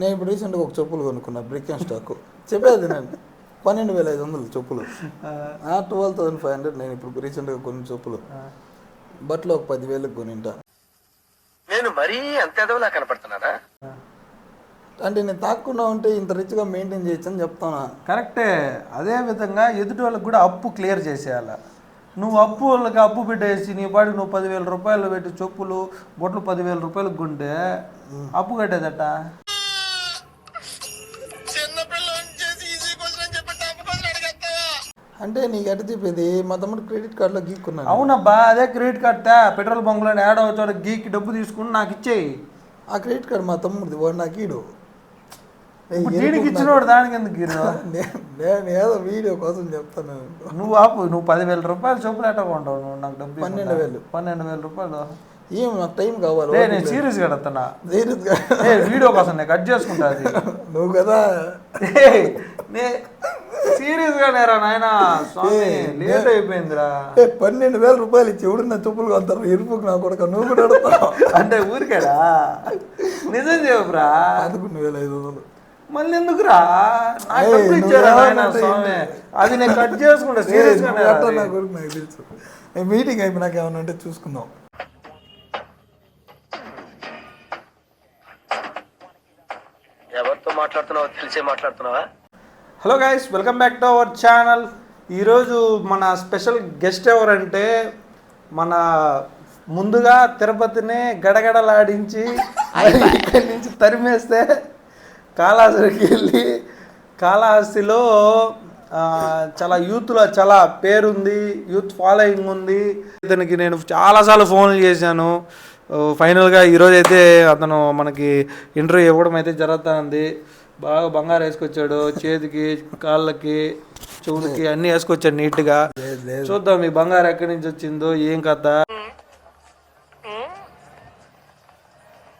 నేను ఇప్పుడు రీసెంట్గా ఒక చెప్పులు కొనుక్కున్నా బ్రిక్ అండ్ స్టాక్ చెప్పేది నేను. పన్నెండు వేల ఐదు వందలు చెప్పులు. ట్వెల్వ్ థౌసండ్ ఫైవ్ హండ్రెడ్ నేను ఇప్పుడు రీసెంట్గా కొన్ని చెప్పులు. బట్టలు ఒక పదివేలకు కొనింటా. నేను మరీ అంత ఎదవలా కనపడుతున్నానా? అంటే నేను తాకుండా ఉంటే ఇంత రిచ్గా మెయింటైన్ చేయొచ్చు అని చెప్తానా? కరెక్టే. అదే విధంగా ఎదుటి వాళ్ళకి కూడా అప్పు క్లియర్ చేసేయాల. నువ్వు అప్పు వాళ్ళకి అప్పు పెట్టేసి నీ పాటికి నువ్వు పదివేల రూపాయలు పెట్టి చెప్పులు బొట్లు పదివేల రూపాయలకు కొంటే అప్పు కట్టేదట? అంటే నీకు ఎట చెప్పేది మా తమ్ముడు క్రెడిట్ కార్డులో గీక్కున్నాను అవునబ్బా అదే క్రెడిట్ కార్డ్ పెట్రోల్ బంకులో యాడ్ వచ్చాడు గీకి డబ్బు తీసుకుని నాకు ఇచ్చేయి. ఆ క్రెడిట్ కార్డు మా తమ్ముడిది వాడు నాకు ఈడు. దీనికి ఇచ్చినోడు దానికి ఎందుకు? నేను ఏదో వీడియో కోసం చెప్తాను నువ్వు ఆపు నువ్వు పదివేల రూపాయలు చెప్పులు ఎట్ట కొంటావు నువ్వు నాకు డబ్బు పన్నెండు. వేలు. పన్నెండు వేల రూపాయలు? ఏం నాకు టైం కావాలి నేను సీరియస్ కడతానా సీరియస్గా ఏ వీడియో కోసం నేను కట్ చేసుకుంటా నువ్వు కదా నే సీరియస్గా నేరా నాయన? స్వామి లేట్ అయిపోయిందిరా. ఏ, పన్నెండు వేల రూపాయలు ఇచ్చి ఎవడు నా చెప్పులు కొంటారు ఇరుపుకు నా కొడుక నువ్వు కూడా అడుగుతావు? అంటే ఊరికేడా నిజం చెప్పురా? పదకొండు వేల ఐదు వందలు. మళ్ళీ ఎందుకురా? ఇచ్చారా నాయన ఏమన్నా స్వామి? అది నేను కట్ చేసుకుంటా సీరియస్గా నా కొడుకు నాకు తెలుసు. మీటింగ్ అయిపోయినాక ఏమైనా ఉంటే చూసుకుందాం. ఎవరితో మాట్లాడుతున్నావో తెలిసే మాట్లాడుతున్నావా? Hello guys welcome back to our channel ఈరోజు మన స్పెషల్ గెస్ట్ ఎవరంటే మన ముందుగా తిరుపతిని గడగడలాడించి ఇక్కడి నుంచి తరిమేస్తే కాళహస్తికి వెళ్ళి కాళహస్తిలో చాలా యూత్లో చాలా పేరుంది యూత్ ఫాలోయింగ్ ఉంది. ఇతనికి నేను చాలాసార్లు ఫోన్లు చేశాను. ఫైనల్గా ఈరోజు అయితే అతను మనకి ఇంటర్వ్యూ ఇవ్వడం అయితే జరుగుతుంది బాగా బంగారు వేసుకొచ్చాడు చేతికి కాళ్ళకి చెవులకి అన్నీ వేసుకొచ్చాడు నీట్గా. చూద్దాం ఈ బంగారు ఎక్కడి నుంచి వచ్చిందో ఏం కథ?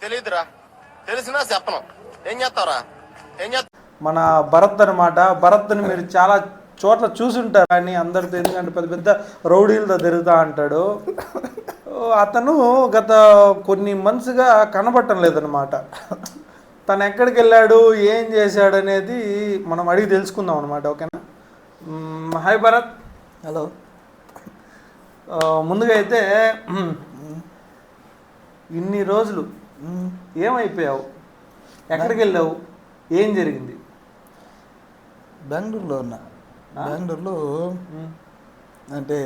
తెలియదురా తెలిసినా చెప్పను. ఏం చేస్తావురా? ఏం చేస్తా మన భరత్ అనమాట భరత్ని మీరు చాలా చోట్ల చూసుంటారు కానీ అందరితో ఎందుకంటే పెద్ద పెద్ద రౌడీలతో తిరుగుతా అంటాడు. ఓ, అతను గత కొన్ని మంత్స్గా కనబడటం లేదనమాట తను ఎక్కడికి వెళ్ళాడు ఏం చేశాడు అనేది మనం అడిగి తెలుసుకుందాం అనమాట ఓకేనా? హాయ్ భరత్. హలో. ముందుగా అయితే ఇన్ని రోజులు ఏమైపోయావు? ఎక్కడికి వెళ్ళావు? ఏం జరిగింది? బెంగళూరులో ఉన్నా. బెంగళూరులో అంటే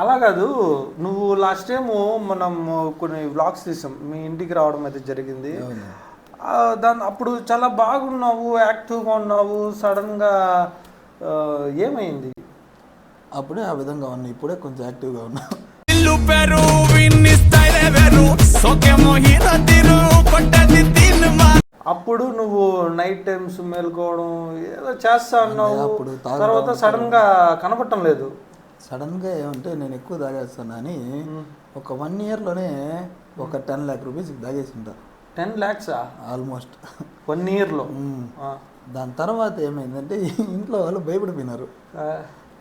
అలా కాదు. నువ్వు లాస్ట్ టైం మనం కొన్ని వ్లాగ్స్ తీసాం. మీ ఇంటికి రావడం అయితే జరిగింది. దాని అప్పుడు చాలా బాగున్నావు యాక్టివ్గా ఉన్నావు. సడన్గా ఏమైంది? అప్పుడే ఆ విధంగా ఉన్నా. ఇప్పుడే కొంచెం యాక్టివ్గా ఉన్నా. అప్పుడు నువ్వు నైట్ టైమ్స్ మేల్కోవడం ఏదో చేస్తా తాగుతా తర్వాత సడన్గా కనపడటం లేదు. సడన్గా ఏమంటే నేను ఎక్కువ తాగేస్తాను అని ఒక వన్ ఇయర్లోనే ఒక టెన్ ల్యాక్ రూపీస్ తాగేసి టెన్ ల్యాక్సా ఆల్మోస్ట్. వన్ ఇయర్లో? దాని తర్వాత ఏమైందంటే ఇంట్లో వాళ్ళు భయపడిపోయినారు.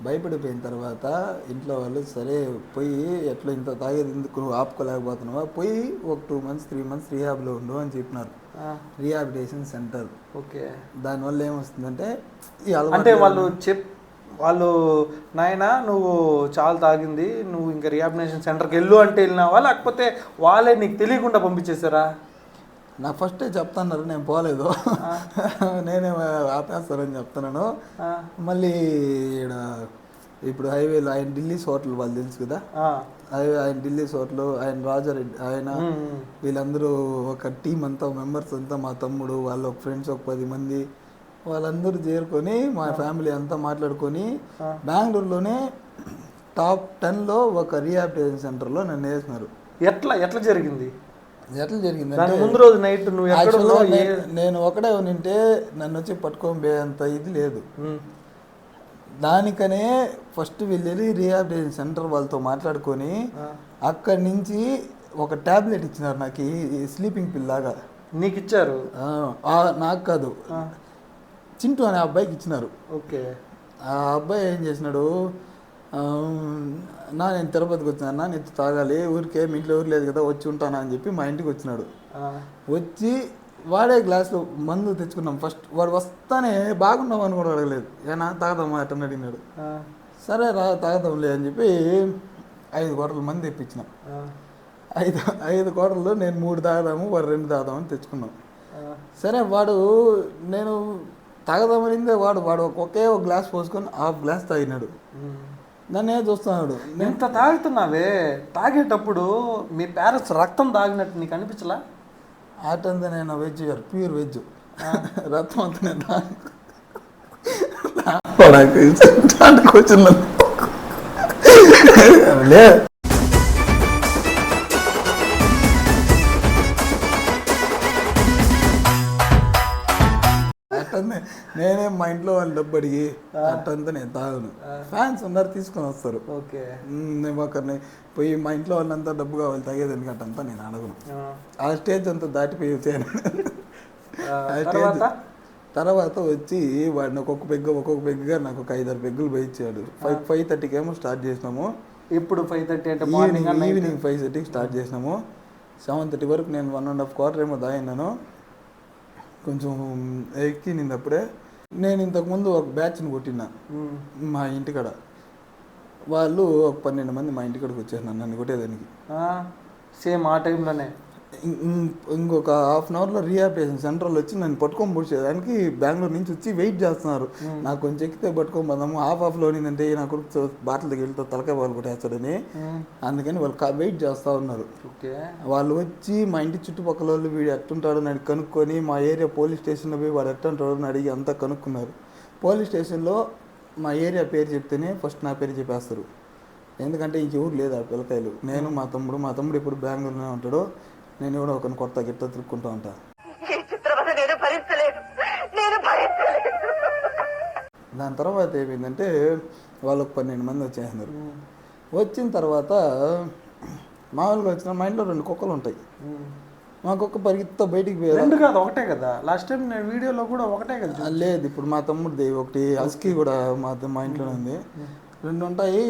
భయపడిపోయిన తర్వాత ఇంట్లో వాళ్ళు సరే పోయి ఎట్లా ఇంత తాగేది ఎందుకు? నువ్వు ఆపుకోలేకపోతున్నావా? పోయి ఒక టూ మంత్స్ త్రీ మంత్స్ రీహాబ్లో ఉండు అని చెప్పినారు. Rehabilitation centre. ఓకే. దానివల్ల ఏమొస్తుందంటే ఈ అంటే వాళ్ళు చెప్ వాళ్ళు నాయన నువ్వు చాలా తాగింది నువ్వు ఇంకా రిహాబినేషన్ సెంటర్కి వెళ్ళు అంటే వెళ్ళినావా? లేకపోతే వాళ్ళే నీకు తెలియకుండా పంపించేశారా? నాకు ఫస్టే చెప్తున్నారు నేను పోలేదు. నేనే ఆపేస్తానని చెప్తున్నాను. మళ్ళీ ఈడ ఇప్పుడు హైవేలో ఆయన ఢిల్లీస్ హోటల్ వాళ్ళు తెలుసు కదా? హైవే ఆయన ఢిల్లీస్ హోటల్ ఆయన రాజారెడ్డి ఆయన వీళ్ళందరూ ఒక టీం అంతా మెంబర్స్ అంతా మా తమ్ముడు వాళ్ళ ఫ్రెండ్స్ ఒక పది మంది వాళ్ళందరూ చేరుకొని మా ఫ్యామిలీ అంతా మాట్లాడుకొని బెంగళూరులోనే టాప్ టెన్లో ఒక రీహాబిటేషన్ సెంటర్లో నన్ను వేసినారు. ఎట్లా ఎట్లా జరిగింది? ఎట్లా జరిగిందంటే దాని ముందు రోజు నైట్ నువ్వు నేను- ఒకటే ఉంటే నన్ను వచ్చి పట్టుకొని పోయేంత ఇది లేదు. దానికనే ఫస్ట్ వెళ్ళి రీహాబిటేషన్ సెంటర్ వాళ్ళతో మాట్లాడుకొని అక్కడి నుంచి ఒక టాబ్లెట్ ఇచ్చినారు నాకు ఈ స్లీపింగ్ పిల్ లాగా. నీకు ఇచ్చారు నాకు కాదు. చింటూ అనే అబ్బాయికి ఇచ్చినారు. ఓకే. ఆ అబ్బాయి ఏం చేసినాడు? నా నేను తిరుపతికి వచ్చినా నీతో తాగాలి ఊరికే మీ ఇంట్లో ఊరు లేదు కదా వచ్చి ఉంటానా అని చెప్పి మా ఇంటికి వచ్చినాడు. వచ్చి వాడే గ్లాసులో మందు తెచ్చుకున్నాం ఫస్ట్. వాడు వస్తానే బాగున్నావు అని కూడా అడగలేదు. ఏనా తాగదామా అట్టని అడిగినాడు. సరే రా తాగదాంలే అని చెప్పి ఐదు కోటల మంది తెప్పించినాం. ఐదు ఐదు కోటలు నేను మూడు తాగదాము వాడు రెండు తాగదామని తెచ్చుకున్నాం. సరే వాడు నేను తాగదామనిందే వాడు వాడు ఒకే ఒక గ్లాస్ పోసుకొని హాఫ్ గ్లాస్ తాగినాడు. నన్నే చూస్తున్నాడు? ఎంత తాగుతున్నావే? తాగేటప్పుడు మీ పేరెంట్స్ రక్తం తాగినట్టు నీకు అనిపించలా? ఆటంతా నేను వెజ్ గారు ప్యూర్ వెజ్. రక్తం అంతా నేను లే. మా ఇంట్లో వాళ్ళు డబ్బు అడిగి అట్టంతా నేను తాగను. ఫ్యాన్స్ ఉన్నారు తీసుకొని వస్తారు. ఓకే. నేను ఒకరిని పోయి మా ఇంట్లో వాళ్ళంతా డబ్బు కావాలి తాగేది ఎందుకంటే అంతా నేను అడగను. ఆ, స్టేజ్ అంతా దాటిపోయి వచ్చాను. ఆ, స్టేజ్ తర్వాత వచ్చి వాడిని ఒక్కొక్క పెగ్గు ఒక్కొక్క పెగ్గుగా నాకు ఒక ఐదారు పెగ్గులు పోయించాడు ఫైవ్ ఫైవ్ థర్టీకి ఏమో స్టార్ట్ చేసినాము. ఇప్పుడు ఫైవ్ థర్టీ అంటే మార్నింగ్ ఈవినింగ్ ఈవినింగ్ ఫైవ్ థర్టీకి స్టార్ట్ చేసినాము. సెవెన్ థర్టీ వరకు నేను వన్ అండ్ హాఫ్ క్వార్టర్ ఏమో దాగినాను కొంచెం ఎక్కినింది అప్పుడే నేను ఇంతకుముందు ఒక బ్యాచ్ని కొట్టినా మా ఇంటికాడ. వాళ్ళు ఒక పన్నెండు మంది మా ఇంటికాడకి వచ్చేసినారు నన్ను కొట్టేదానికి. సేమ్ ఆ టైంలోనే. ఇంకొక హాఫ్ అన్ అవర్లో రీహాబిటేషన్ సెంటర్లో వచ్చి నన్ను పట్టుకొని పుడిచేదానికి బెంగళూరు నుంచి వచ్చి వెయిట్ చేస్తున్నారు. నాకు కొంచెం ఎక్కితే పట్టుకొని పోదాము. హాఫ్ హాఫ్లో ఉన్నిందంటే నా కొడుకు బాటలు తగిలితో తలకాయ వాళ్ళు కొట్టేస్తాడని అందుకని వాళ్ళు వెయిట్ చేస్తూ ఉన్నారు. ఓకే. వాళ్ళు వచ్చి మా ఇంటి చుట్టుపక్కల వాళ్ళు వీడు ఎట్టుంటాడో అని కనుక్కొని మా ఏరియా పోలీస్ స్టేషన్లో పోయి వాడు ఎట్టుంటాడో అని అడిగి అంతా కనుక్కున్నారు. పోలీస్ స్టేషన్లో మా ఏరియా పేరు చెప్తేనే ఫస్ట్ నా పేరు చెప్పేస్తారు. ఎందుకంటే ఇంకెవరు లేదు ఆ పిల్లకాయలు. నేను మా తమ్ముడు మా తమ్ముడు ఇప్పుడు బెంగళూరులోనే ఉంటాడు. నేను కూడా ఒకరిని కొత్త గిట్ట తిరుక్కుంటూ ఉంటా. దాని తర్వాత ఏమైందంటే వాళ్ళకు పన్నెండు మంది వచ్చేసినారు వచ్చిన తర్వాత మామూలుగా వచ్చిన మా ఇంట్లో రెండు కుక్కలు ఉంటాయి. మా కుక్క పరిగెత్తో బయటికి పోయేదా రెండు కాదు ఒకటే కదా. లాస్ట్ టైం నేను వీడియోలో కూడా ఒకటే కదా లేదు ఇప్పుడు మా తమ్ముడిది ఒకటి హస్కీ కూడా మా మా ఇంట్లోనే ఉంది. రెండు ఉంటాయి.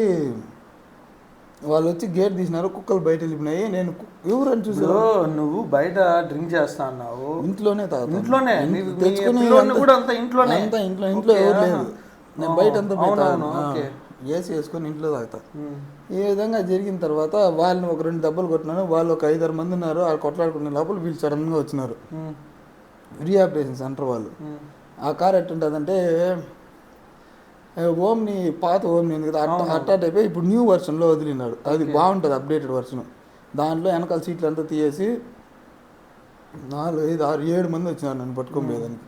వాళ్ళు వచ్చి గేట్ తీసినారు కుక్కలు బయట వెళ్ళిపోయినాయి నేను ఎవరని చూసారు నువ్వు బయట డ్రింక్ చేస్తా అన్నావు ఇంట్లోనే తాగుతాను ఇంట్లోనే తెచ్చుకుని కూడా అంతా ఇంట్లోనే? అంతా ఇంట్లో ఇంట్లో ఎవరు లేదు. నేను బయట అంతా. ఆ, ఓకే. ఏసీ వేసుకొని ఇంట్లో తాగుతా. ఈ విధంగా జరిగిన తర్వాత వాళ్ళని ఒక రెండు దెబ్బలు కొట్టినాను వాళ్ళు ఒక ఐదారు మంది ఉన్నారు వాళ్ళు కొట్లాడుకునే లోపల వీళ్ళు సడన్గా వచ్చినారు. రీహాబిటేషన్ సెంటర్ వాళ్ళు. ఆ కార్ ఎట్టుంటుందంటే ఓమ్ని పాత ఓమ్ని కదా అట్ట అట్టా టైప్ ఇప్పుడు న్యూ వర్షన్లో వదిలినాడు. అది బాగుంటుంది అప్డేటెడ్ వర్షన్. దాంట్లో వెనకాల సీట్లు అంతా తీసేసి నాలుగు ఐదు ఆరు ఏడు మంది వచ్చినారు నన్ను పట్టుకొని పోయేదానికి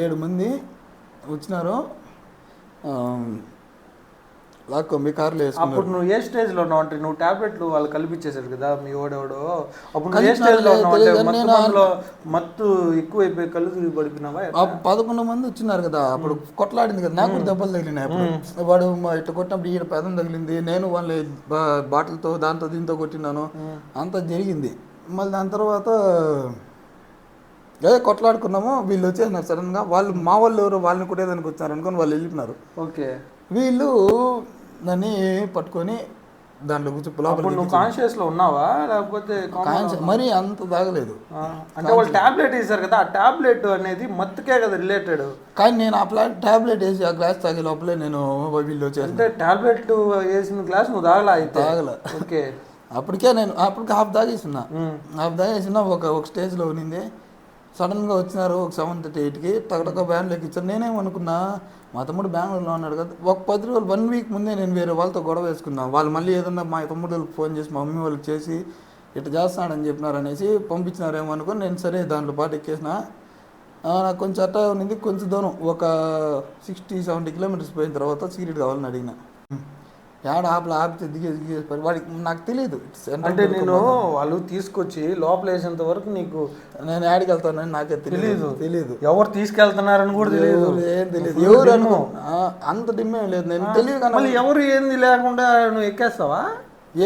ఏడు మంది వచ్చినారు. లాక్కొని పోయి కార్లో అప్పుడు నువ్వు ఏ స్టేజ్లో ఉన్నావు? అంటే నువ్వు టాబ్లెట్లు వాళ్ళు కలిపించేశారు కదా మీ ఓడెవడో? అప్పుడు నువ్వు ఏ స్టేజ్లో ఉన్నావు? అంటే మత్తు మందులో మత్తు ఎక్కువైపోయి కళ్ళు తిరిగి పడిపోయినావా? పదకొండు మంది వచ్చినారు కదా అప్పుడు కొట్లాడింది కదా నాకు దెబ్బలు తగిలినాయి అప్పుడు. వాడు మా ఇట్లా కొట్టినప్పుడు ఈడ పెదం తగిలింది నేను వాళ్ళ బాటిల్తో దాంతో దీంతో కొట్టినాను. అంతా జరిగింది. మళ్ళీ దాని తర్వాత అదే కొట్లాడుకున్నాము వీళ్ళు వచ్చేసినారు సడన్గా వాళ్ళు మా వాళ్ళు ఎవరు వాళ్ళని కొట్టేదానికి వచ్చారు అనుకొని వాళ్ళు వెళ్ళిపోయినారు. ఓకే. వీళ్ళు నన్ను పట్టుకొని దాంట్లో కూర్చో లోపల నువ్వు కాన్షియస్లో ఉన్నావా? లేకపోతే మరీ అంత తాగలేదు. అంటే వాళ్ళు టాబ్లెట్ ఇస్తారు కదా ఆ టాబ్లెట్ అనేది మత్తుకే కదా రిలేటెడ్ కానీ నేను ఆ ప్లా టాబ్లెట్ వేసి ఆ గ్లాస్ తాగే లోపలే నేను వీళ్ళు వచ్చేసిన అంటే టాబ్లెట్ వేసిన గ్లాస్ నువ్వు తాగలా అయితే? తాగల. ఓకే. అప్పటికే నేను అప్పటికి హాఫ్ తాగేసిన హాఫ్ తాగేసిన ఒక ఒక స్టేజ్లో ఉన్నింది. సడన్గా వచ్చినారు ఒక సెవెన్ థర్టీ ఎయిట్కి టగటక బ్యాన్లు ఎక్కించారు. నేనేమనుకున్నా మా తమ్ముడు బెంగళూరులో ఉన్నాడు కదా ఒక పది రోజులు వన్ వీక్ ముందే నేను వేరే వాళ్ళతో గొడవ వేసుకున్నాను వాళ్ళు మళ్ళీ ఏదన్నా మా తమ్ముడు వాళ్ళకి ఫోన్ చేసి మా మమ్మీ వాళ్ళకి చేసి ఇట్లా చేస్తున్నాడని చెప్పినారు అనేసి పంపించినారేమో అనుకుని నేను సరే దాంట్లో పాటు ఎక్కేసిన. నాకు కొంచెం అట్ట ఉన్నింది కొంచెం దూరం ఒక సిక్స్టీ సెవెంటీ కిలోమీటర్స్ పోయిన తర్వాత సిగరెట్ కావాలని అడిగినా. ఏడ ఆపల ఆపితే దిగే దిగే వాడికి నాకు తెలియదు అంటే నేను వాళ్ళు తీసుకొచ్చి లోపల వేసేంత వరకు నీకు నేను యాడికి వెళ్తానని నాకే తెలియదు. తెలియదు ఎవరు తీసుకెళ్తున్నారని కూడా తెలియదు ఏం తెలియదు ఎవరు అనుకో అంత డిమ్మే లేదు. నేను తెలియదు కానీ ఎవరు ఏంది లేకుండా నువ్వు ఎక్కేస్తావా?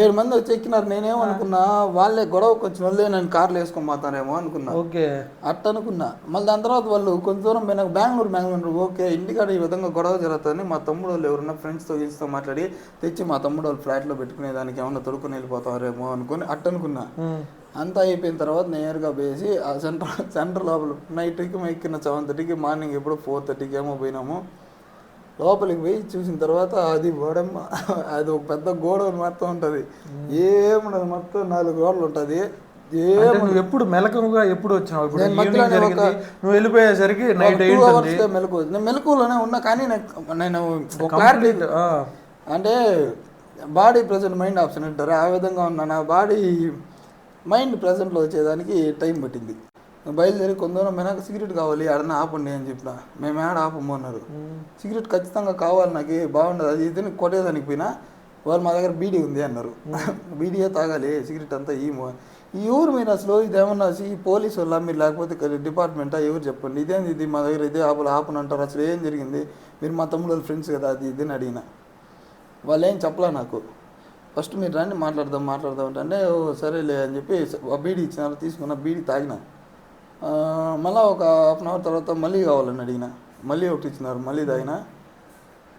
ఏడు మంది వచ్చి ఎక్కినారు. నేనేమనుకున్నా వాళ్ళే గొడవకి వచ్చిన వాళ్ళే నేను కార్లు వేసుకొని పోతానేమో అనుకున్నా. ఓకే. అట్ట అనుకున్నా. మళ్ళీ దాని తర్వాత వాళ్ళు కొంచెం దూరం పోయినాక బెంగళూరు బెంగళూరు ఓకే ఇంటికాడ ఈ విధంగా గొడవ జరుగుతుందని మా తమ్ముడు వాళ్ళు ఎవరన్నా ఫ్రెండ్స్తో గీస్తో మాట్లాడి తెచ్చి మా తమ్ముడు వాళ్ళు ఫ్లాట్లో పెట్టుకునే దానికి ఏమన్నా తొడుక్కుని వెళ్ళిపోతారేమో అనుకుని అట్ట అనుకున్నా. అంతా అయిపోయిన తర్వాత నేరుగా వేసి ఆ సెంటర్ సెంటర్ లోపల నైట్కి ఎక్కిన సెవెన్ థర్టీకి మార్నింగ్ ఎప్పుడు ఫోర్ థర్టీకి ఏమో పోయినాము. లోపలికి పోయి చూసిన తర్వాత అది గోడమ్మ అది ఒక పెద్ద గోడ మొత్తం ఉంటుంది. ఏముండదు మొత్తం నాలుగు గోడలు ఉంటుంది. నువ్వు ఎప్పుడు మెలకుగా ఎప్పుడు వచ్చినావు? ఇప్పుడు నువ్వు వెళ్ళిపోయేసరికి నైట్ మెలకు నేను మెలకులోనే ఉన్నా కానీ నేను క్లారిటీ. అంటే బాడీ ప్రజెంట్ మైండ్ ఆప్షన్ అంటారు. ఆ విధంగా ఉన్నా నా బాడీ మైండ్ ప్రజెంట్లో వచ్చేదానికి టైం పట్టింది. బయలుదేరి కొందరం వెనక సిగరెట్ కావాలి ఆడన ఆపండి అని చెప్పిన. మేము ఆడ ఆపము అన్నారు. సిగరెట్ ఖచ్చితంగా కావాలి నాకు బాగుండదు అది ఇది కొట్టేదానికి పోయినా వాళ్ళు మా దగ్గర బీడీ ఉంది అన్నారు. బీడీయే తాగాలి సిగరెట్ అంతా ఈ ఈ ఊరు మీరు అసలు ఇదేమన్నా ఈ పోలీసు వాళ్ళ మీరు లేకపోతే డిపార్ట్మెంటా ఎవరు చెప్పండి? ఇదేంది ఇది? మా దగ్గర ఇదే ఆపలు ఆపను అంటారు అసలు ఏం జరిగింది? మీరు మా తమ్ముడు వాళ్ళ ఫ్రెండ్స్ కదా అది ఇది అని అడిగిన. వాళ్ళు ఏం చెప్పలే నాకు? ఫస్ట్ మీరు రండి మాట్లాడదాం మాట్లాడదాం అంటే "ఓ, సరేలే అని చెప్పి బీడీ ఇచ్చినారు తీసుకున్న బీడీ తాగిన. మళ్ళా ఒక హాఫ్ అన్ అవర్ తర్వాత మళ్ళీ కావాలని అడిగిన. మళ్ళీ ఒకటి ఇచ్చినారు మళ్ళీ తాగిన.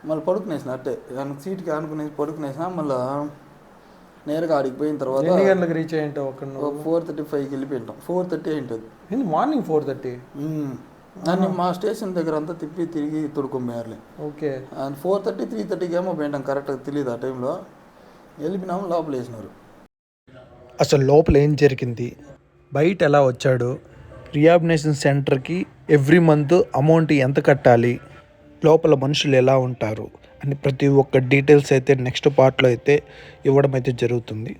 మళ్ళీ పడుకునేసిన అట్టే. సీట్కి ఆనుకునేసి పడుకునేసిన మళ్ళీ నేరుగా ఆడికి పోయిన తర్వాత ఎన్ని గంటలకు రీచ్ అయ్యి నువ్వు? ఫోర్ థర్టీ ఫైవ్కి వెళ్ళిపోయింటాం. ఫోర్ థర్టీ అయింటుంది మార్నింగ్ ఫోర్ థర్టీ నన్ను మా స్టేషన్ దగ్గర అంతా తిప్పి తిరిగి తొడుకొమ్మేయాలి okay. And four thirty three థర్టీకి ఏమో పోయింటాం. కరెక్ట్గా తెలియదు ఆ టైంలో వెళ్ళిపోయినాము లోపల వేసినారు అసలు లోపల ఏం జరిగింది? బయట ఎలా వచ్చాడు? రియాబినేషన్ సెంటర్కి ఎవ్రీ మంత్ అమౌంట్ ఎంత కట్టాలి లోపల మనుషులు ఎలా ఉంటారు అని ప్రతి ఒక్క డీటెయిల్స్ అయితే నెక్స్ట్ పార్ట్లో అయితే ఇవ్వడం అయితే జరుగుతుంది.